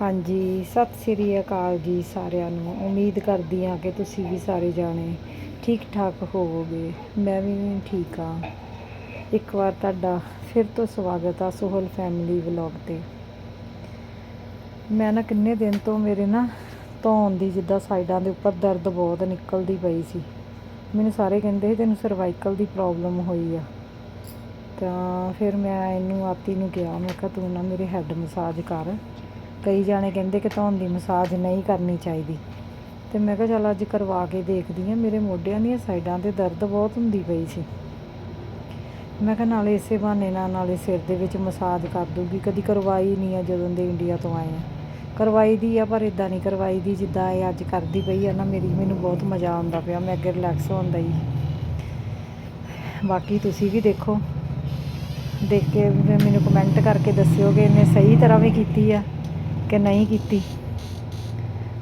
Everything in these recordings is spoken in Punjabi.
ਹਾਂਜੀ, ਸਤਿ ਸ੍ਰੀ ਅਕਾਲ ਜੀ ਸਾਰਿਆਂ ਨੂੰ। ਉਮੀਦ ਕਰਦੀ ਹਾਂ ਕਿ ਤੁਸੀਂ ਵੀ ਸਾਰੇ ਜਾਣੇ ਠੀਕ ਠਾਕ ਹੋਵੋਗੇ। ਮੈਂ ਵੀ ਠੀਕ ਹਾਂ। ਇੱਕ ਵਾਰ ਤੁਹਾਡਾ ਫਿਰ ਤੋਂ ਸਵਾਗਤ ਆ ਸੋਹਲ ਫੈਮਿਲੀ ਵਲੌਗ ਤੇ। ਮੈਂ ਨਾ ਕਿੰਨੇ ਦਿਨ ਤੋਂ ਮੇਰੇ ਨਾ ਧੌਣ ਦੀ ਜਿੱਦਾਂ ਸਾਈਡਾਂ ਦੇ ਉੱਪਰ ਦਰਦ ਬਹੁਤ ਨਿਕਲਦੀ ਪਈ ਸੀ। ਮੈਨੂੰ ਸਾਰੇ ਕਹਿੰਦੇ ਸੀ ਤੈਨੂੰ ਸਰਵਾਈਕਲ ਦੀ ਪ੍ਰੋਬਲਮ ਹੋਈ ਆ। ਤਾਂ ਫਿਰ ਮੈਂ ਇਹਨੂੰ ਆਤੀ ਨੂੰ ਕਿਹਾ, ਮੈਂ ਕਿਹਾ ਤੂੰ ਨਾ ਮੇਰੇ ਹੈੱਡ ਮਸਾਜ ਕਰ। ਕਈ ਜਾਣੇ ਕਹਿੰਦੇ ਕਿ ਧੌਣ ਦੀ ਮਸਾਜ ਨਹੀਂ ਕਰਨੀ ਚਾਹੀਦੀ। ਤੇ ਮੈਂ ਕਿਹਾ ਚੱਲ ਅੱਜ ਕਰਵਾ ਕੇ ਦੇਖਦੀ ਆ ਮੇਰੇ ਮੋਢਿਆਂ ਦੀਆਂ ਸਾਈਡਾਂ ਤੇ ਦਰਦ ਬਹੁਤ ਹੁੰਦੀ ਪਈ ਸੀ। ਮੈਂ ਕਿਹਾ ਨਾਲੇ ਇਸੇ ਬਹਾਨੇ ਨਾਲ, ਨਾਲੇ ਸਿਰ ਦੇ ਵਿੱਚ ਮਸਾਜ ਕਰ ਦੂਗੀ। ਕਦੀ ਕਰਵਾਈ ਨਹੀਂ ਆ ਜਦੋਂ ਦੇ ਇੰਡੀਆ ਤੋਂ ਆਏ ਆ। ਕਰਵਾਈ ਦੀ ਆ, ਪਰ ਇਦਾਂ ਨਹੀਂ ਕਰਵਾਈ ਦੀ ਜਿੱਦਾਂ ਇਹ ਅੱਜ ਕਰਦੀ ਪਈ ਆ ਨਾ, ਮੇਰੀ, ਮੈਨੂੰ ਬਹੁਤ ਮਜ਼ਾ ਆਉਂਦਾ ਪਿਆ। ਮੈਂ ਅੱਗੇ ਰਿਲੈਕਸ ਹੁੰਦਾ ਹੀ ਬਾਕੀ ਤੁਸੀਂ ਵੀ ਦੇਖੋ। ਦੇਖ ਕੇ ਮੈਨੂੰ ਕਮੈਂਟ ਕਰਕੇ ਦੱਸਿਓ ਕਿ ਇਹਨੇ ਸਹੀ ਤਰ੍ਹਾਂ ਵੀ ਕੀਤੀ ਆ। ਕਿ ਨਹੀਂ ਕੀਤੀ।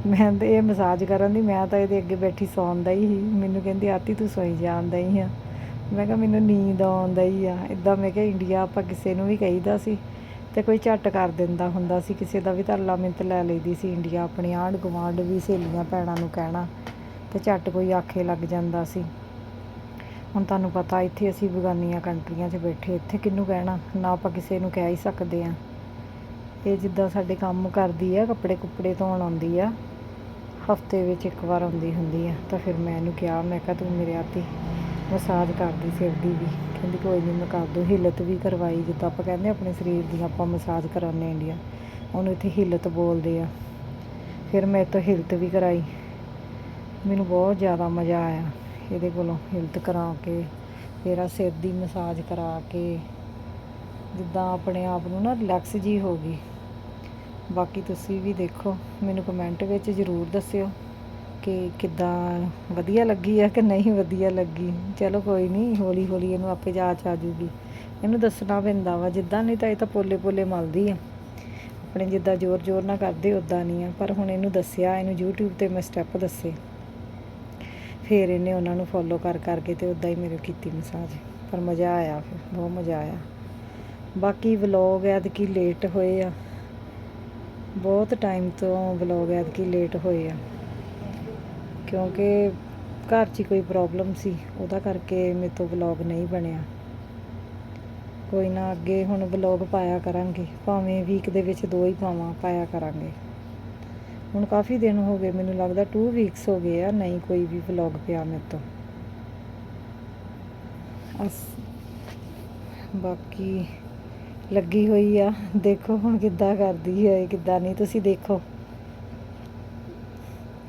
ਮੈਂ ਤਾਂ ਇਹ ਮਸਾਜ ਕਰਨ ਦੀ, ਮੈਂ ਤਾਂ ਇਹਦੇ ਅੱਗੇ ਬੈਠੀ ਸੌਂਦਾ ਹੀ ਸੀ। ਮੈਨੂੰ ਕਹਿੰਦੀ ਆਤੀ ਤੂੰ ਸੋਈ ਜਾਂਦਾ ਹੀ ਆ। ਮੈਂ ਕਿਹਾ, ਮੈਨੂੰ ਨੀਂਦ ਆਉਂਦਾ ਹੀ ਆ। ਇਦਾਂ ਮੈਂ ਕਿਹਾ, ਇੰਡੀਆ ਆਪਾਂ ਕਿਸੇ ਨੂੰ ਵੀ ਕਹੀਦਾ ਸੀ ਤੇ ਕੋਈ ਝੱਟ ਕਰ ਦਿੰਦਾ ਹੁੰਦਾ ਸੀ। ਕਿਸੇ ਦਾ ਵੀ ਤਰਲਾ ਮਿੰਤ ਲੈ ਲਈਦੀ ਸੀ ਇੰਡੀਆ, ਆਪਣੀ ਆਂਢ ਗੁਆਂਢ ਵੀ ਸਹੇਲੀਆਂ ਭੈਣਾਂ ਨੂੰ ਕਹਿਣਾ ਤੇ ਝੱਟ ਕੋਈ ਆਖੇ ਲੱਗ ਜਾਂਦਾ ਸੀ। ਹੁਣ ਤੁਹਾਨੂੰ ਪਤਾ, ਇੱਥੇ ਅਸੀਂ ਬਗਾਨੀਆਂ ਕੰਟਰੀਆਂ 'ਚ ਬੈਠੇ, ਇੱਥੇ ਕਿਹਨੂੰ ਕਹਿਣਾ? ਨਾ ਆਪਾਂ ਕਿਸੇ ਨੂੰ ਕਹਿ ਹੀ ਸਕਦੇ ਆ ਇਹ ਜਿੱਦਾਂ ਸਾਡੇ ਕੰਮ ਕਰਦੀ ਆ, ਕੱਪੜੇ ਕੁੱਪੜੇ ਧੋਣ ਆਉਂਦੀ ਆ, ਹਫ਼ਤੇ ਵਿੱਚ ਇੱਕ ਵਾਰ ਆਉਂਦੀ ਹੁੰਦੀ ਆ, ਤਾਂ ਫਿਰ ਮੈਂ ਇਹਨੂੰ ਕਿਹਾ, ਮੈਂ ਕਿਹਾ ਤੂੰ ਮੇਰੇ ਆਤੀ ਮਸਾਜ ਕਰਦੀ ਸਿਰ ਦੀ ਵੀ। ਕਹਿੰਦੀ ਕੋਈ ਨਹੀਂ ਮੈਂ ਕਰ ਦੂੰ, ਹਿਲਤ ਵੀ ਕਰਵਾਈ, ਜਿੱਦਾਂ ਆਪਾਂ ਕਹਿੰਦੇ ਆਪਣੇ ਸਰੀਰ ਦੀ ਆਪਾਂ ਮਸਾਜ ਕਰਾਉਂਦੇ ਇੰਡੀਆ। ਉਹਨੂੰ ਇੱਥੇ ਹਿੱਲਤ ਬੋਲਦੇ ਆ। ਫਿਰ ਮੈਂ ਤੋਂ ਹਿਲਤ ਵੀ ਕਰਾਈ। ਮੈਨੂੰ ਬਹੁਤ ਜ਼ਿਆਦਾ ਮਜ਼ਾ ਆਇਆ ਇਹਦੇ ਕੋਲੋਂ ਹਿਲਤ ਕਰਾ ਕੇ, ਮੇਰਾ ਸਿਰ ਦੀ ਮਸਾਜ ਕਰਾ ਕੇ। ਜਿੱਦਾਂ ਆਪਣੇ ਆਪ ਨੂੰ ਨਾ ਰਿਲੈਕਸ ਜੀ ਹੋ ਗਈ। ਬਾਕੀ ਤੁਸੀਂ ਵੀ ਦੇਖੋ, ਮੈਨੂੰ ਕਮੈਂਟ ਵਿੱਚ ਜ਼ਰੂਰ ਦੱਸਿਓ ਕਿ ਕਿੱਦਾਂ ਵਧੀਆ ਲੱਗੀ ਆ ਕਿ ਨਹੀਂ ਵਧੀਆ ਲੱਗੀ। ਚਲੋ ਕੋਈ ਨਹੀਂ ਹੌਲੀ ਹੌਲੀ ਇਹਨੂੰ ਆਪੇ ਜਾਚ ਆ ਜੂਗੀ ਇਹਨੂੰ ਦੱਸਣਾ ਪੈਂਦਾ ਵਾ, ਜਿੱਦਾਂ ਨਹੀਂ ਤਾਂ ਇਹ ਤਾਂ ਪੋਲੇ ਪੋਲੇ ਮਲਦੀ ਆ। ਆਪਣੇ ਜਿੱਦਾਂ ਜ਼ੋਰ ਜ਼ੋਰ ਨਾਲ ਕਰਦੇ ਉਦਾਂ ਨਹੀਂ ਆ। ਪਰ ਹੁਣ ਇਹਨੂੰ ਦੱਸਿਆ, ਇਹਨੂੰ YouTube ਤੇ ਮੈਂ ਸਟੈਪ ਦੱਸੇ। ਫਿਰ ਇਹਨੇ ਉਹਨਾਂ ਨੂੰ ਫੋਲੋ ਕਰ, ਕਰਕੇ ਤੇ ਉਦਾਂ ਹੀ ਮੇਰੇ ਕੀਤੀ ਮਸਾਜ ਪਰ ਮਜ਼ਾ ਆਇਆ ਫਿਰ, ਬਹੁਤ ਮਜ਼ਾ ਆਇਆ। ਬਾਕੀ ਵਲੌਗ ਕੀ ਲੇਟ ਹੋਏ ਆ। ਬਹੁਤ ਟਾਈਮ ਤੋਂ ਵਲੌਗ ਐਤਕੀ ਲੇਟ ਹੋਏ ਆ। ਕਿਉਂਕਿ ਘਰ 'ਚ ਹੀ ਕੋਈ ਪ੍ਰੋਬਲਮ ਸੀ, ਉਹਦਾ ਕਰਕੇ ਮੇਰੇ ਤੋਂ ਵਲੌਗ ਨਹੀਂ ਬਣਿਆ। ਕੋਈ ਨਾ ਅੱਗੇ ਹੁਣ ਵਲੌਗ ਪਾਇਆ ਕਰਾਂਗੇ, ਭਾਵੇਂ ਵੀਕ ਦੇ ਵਿੱਚ ਦੋ ਹੀ ਪਾਵਾਂ ਪਾਇਆ ਕਰਾਂਗੇ। ਹੁਣ ਕਾਫੀ ਦਿਨ ਹੋ ਗਏ, ਮੈਨੂੰ ਲੱਗਦਾ 2 ਵੀਕਸ ਹੋ ਗਏ ਆ, ਨਹੀਂ ਕੋਈ ਵੀ ਵਲੌਗ ਪਿਆ ਮੇਰੇ ਤੋਂ। ਅਸ ਬਾਕੀ ਲੱਗੀ ਹੋਈ ਆ। ਦੇਖੋ ਹੁਣ ਕਿੱਦਾਂ ਕਰਦੀ ਹੈ ਕਿੱਦਾਂ ਨਹੀਂ, ਤੁਸੀਂ ਦੇਖੋ।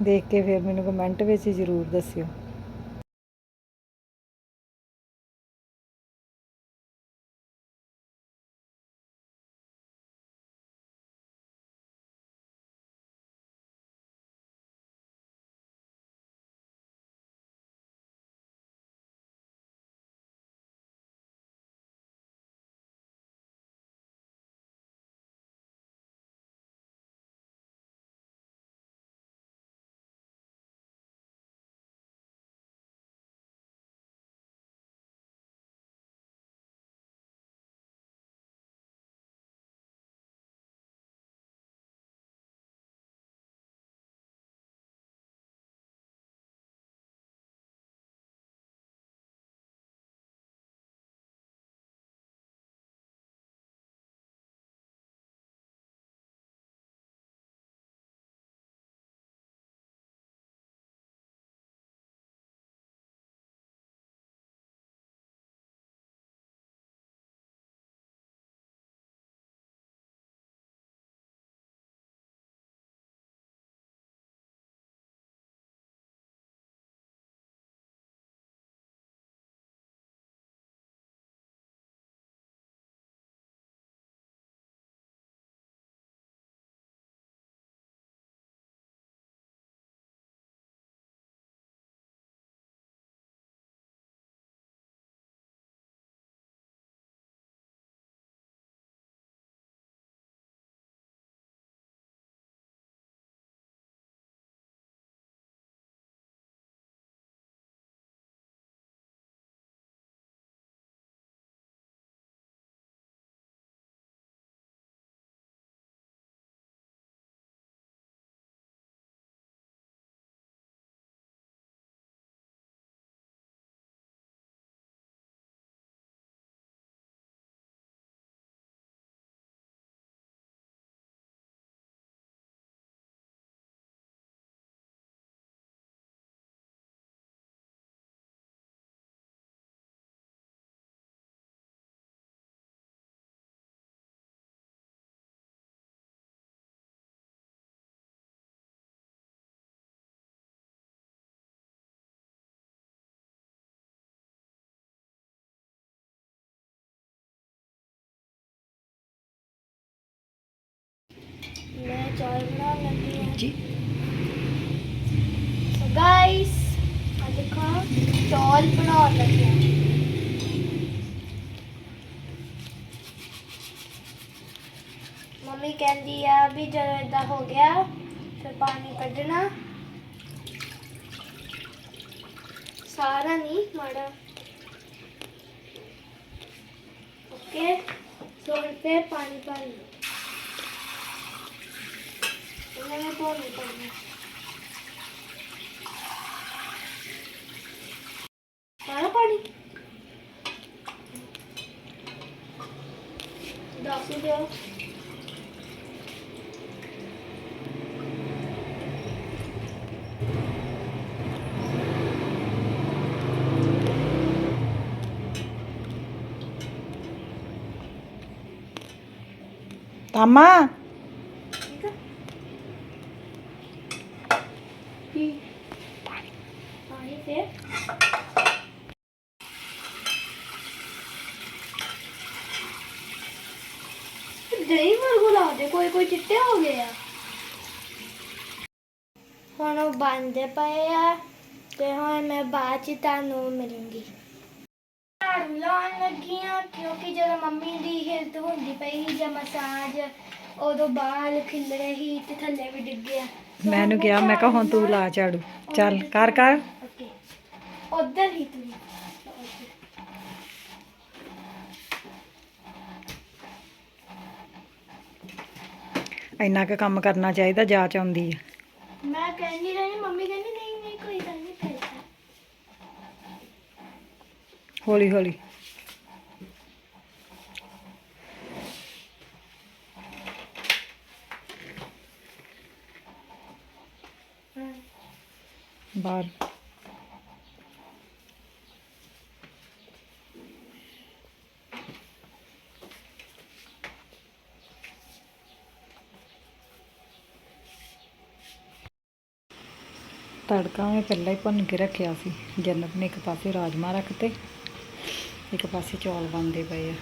ਦੇਖ ਕੇ ਫਿਰ ਮੈਨੂੰ ਕਮੈਂਟ ਵਿੱਚ ਜ਼ਰੂਰ ਦੱਸਿਓ। ਚੌਲ ਬਣਾਉਣ ਲੱਗੀ ਹਾਂ। ਜੀ। ਸੋ ਗਾਇਸ ਆ ਦੇਖੋ ਚੌਲ ਬਣਾਉਣ ਲੱਗੇ ਹਾਂ। ਮੰਮੀ ਕਹਿੰਦੀ ਆ ਵੀ ਜਦੋਂ ਇਦਾਂ ਹੋ ਗਿਆ ਫਿਰ ਪਾਣੀ ਕੱਢਣਾ। ਸਾਰਾ ਨਹੀਂ ਮਾੜਾ। ਓਕੇ ਸੋ ਹੁਣ ਪਾਣੀ ਪਾ ਲਓ ഇങ്ങനെ പോകുന്നു പണി ദോശയോ തമ്മാ. ਦਹੀਂ ਵਰਗੂ ਲੱਗਦੇ ਕੋਈ ਕੋਈ ਚਿੱਟੇ ਹੋ ਗਏ ਆ। ਹੁਣ ਉਹ ਬੰਦੇ ਪਏ ਆ ਤੇ ਹੁਣ ਮੈਂ ਬਾਅਦ ਚ ਤੁਹਾਨੂੰ ਮਿਲੂੰਗੀ। ਝਾੜੂ ਲਾਉਣ ਲੱਗੀ ਆ ਕਿਉਂਕਿ ਜਦੋਂ ਮੰਮੀ ਦੀ ਹਿਲਤ ਹੁੰਦੀ ਪਈ ਸੀ ਜਾਂ ਮਸਾਜ ਉਦੋਂ ਬਾਲ ਖਿਲਰੇ ਸੀ ਤੇ ਥੱਲੇ ਵੀ ਡਿੱਗੇ ਆ So ਮੈਨੂੰ ਕਿਹਾ ਮੈਂ ਕਿਹਾ ਹੁਣ ਤੂੰ ਲਾ ਝਾੜੂ। ਚੱਲ ਕਰ ਕਰ। ਓਕੇ। ਉਧਰ ਹੀ ਤੂੰ। ਇੰਨਾ ਕੁ ਕੰਮ ਕਰਨਾ ਚਾਹੀਦਾ ਜਾਚ ਆਉਂਦੀ ਆ। ਮੈਂ ਕਹਿੰਦੀ ਰਹੀ ਮੰਮੀ ਕਹਿੰਦੀ ਨਹੀਂ ਨਹੀਂ ਕੋਈ ਗੱਲ ਨਹੀਂ ਕਰਦਾ ਹੌਲੀ ਹੌਲੀ। ਬਾਹਰ। ਤੜਕਾ ਮੈਂ ਪਹਿਲਾਂ ਹੀ ਭੁੰਨ ਕੇ ਰੱਖਿਆ ਸੀ। ਜੰਨਤ ਨੇ ਇੱਕ ਪਾਸੇ ਰਾਜਮਾ ਰੱਖਤੇ, ਇੱਕ ਪਾਸੇ ਚੌਲ ਬਣਦੇ ਪਏ ਆ।